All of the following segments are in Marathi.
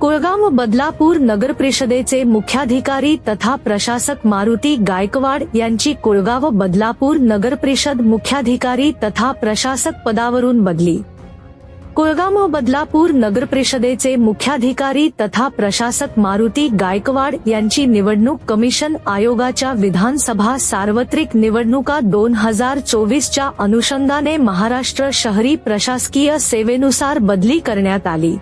कोळगाव बदलापूर नगर परिषदेचे मुख्याधिकारी तथा प्रशासक मारुती गायकवाड यांची कोळगाव बदलापूर नगर परिषद मुख्याधिकारी तथा प्रशासक पदावरून बदली. कुळगाव बदलापूर नगर परिषदेचे मुख्याधिकारी तथा प्रशासक मारुती गायकवाड यांची निवडणूक कमिशन आयोगाच्या विधानसभा सार्वत्रिक निवडणुका दोन हजार चोवीसच्या अनुषंगाने महाराष्ट्र शहरी प्रशासकीय सेवेनुसार बदली करण्यात आली.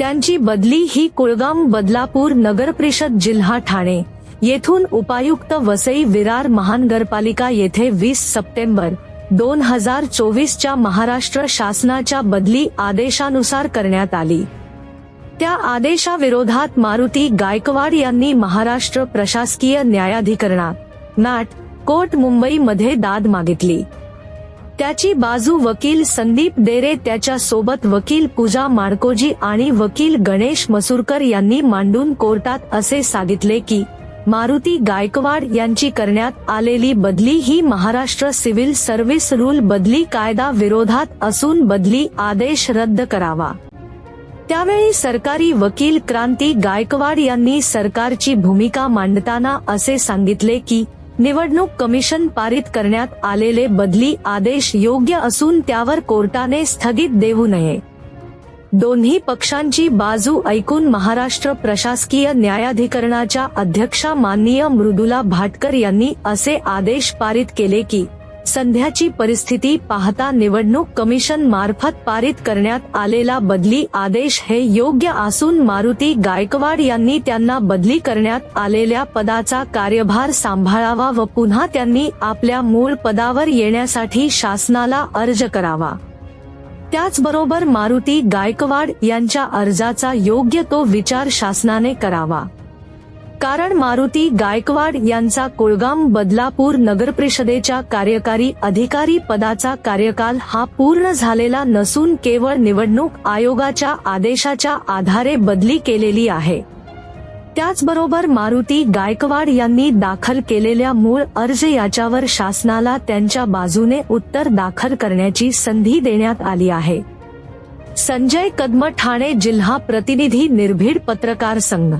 त्यांची बदली ही कुळगाम बदलापूर नगर परिषद जिल्हा ठाणे. येथून उपायुक्त वसई विरार महानगरपालिका येथे वीस सप्टेंबर दोन हजार चोवीसच्या महाराष्ट्र शासनाच्या बदली आदेशानुसार करण्यात आली. त्या आदेशाविरोधात मारुती गायकवाड यांनी महाराष्ट्र प्रशासकीय न्यायाधिकरणात नाट कोर्ट मुंबईमध्ये दाद मागितली. त्याची बाजू वकील संदीप देरे त्याच्या सोबत वकील पूजा मार्कोजी आणि वकील गणेश मसूरकर यांनी मांडून कोर्टात असे सांगितले की मारुती गायकवाड यांची करण्यात आलेली बदली ही महाराष्ट्र सिव्हिल सर्व्हिस रूल बदली कायदा विरोधात असून बदली आदेश रद्द करावा. त्यावेळी सरकारी वकील क्रांती गायकवाड यांनी सरकारची भूमिका मांडताना असे सांगितले की निवडणूक कमिशन पारित करण्यात आलेले बदली आदेश योग्य असून त्यावर कोर्टाने स्थगित देऊ नये. दोन्ही पक्षांची बाजू ऐकून महाराष्ट्र प्रशासकीय न्यायाधिकरणाच्या अध्यक्षा माननीय मृदुला भाटकर यांनी असे आदेश पारित केले की सध्याची परिस्थिती पाहता निवडणूक कमिशन मार्फत पारित करण्यात आलेला बदली आदेश हे योग्य असून मारुती गायकवाड यांनी त्यांना बदली करण्यात आलेल्या पदाचा कार्यभार सांभाळावा व पुन्हा त्यांनी आपल्या मूळ पदावर येण्यासाठी शासनाला अर्ज करावा. त्याचबरोबर मारुती गायकवाड यांच्या अर्जाचा योग्य तो विचार शासनाने करावा. कारण मारुती गायकवाड यांचा कुळगाम बदलापूर नगरपरिषदेच्या कार्यकारी अधिकारी पदाचा कार्यकाल हा पूर्ण झालेला नसून केवळ निवडणूक आयोगाच्या आदेशाच्या आधारे बदली केलेली आहे. त्याचबरोबर मारुती गायकवाड यांनी दाखल केलेल्या मूळ अर्ज याच्यावर शासनाला त्यांच्या बाजूने उत्तर दाखल करण्याची संधी देण्यात आली आहे. संजय कदम ठाणे जिल्हा प्रतिनिधी निर्भीड पत्रकार संघ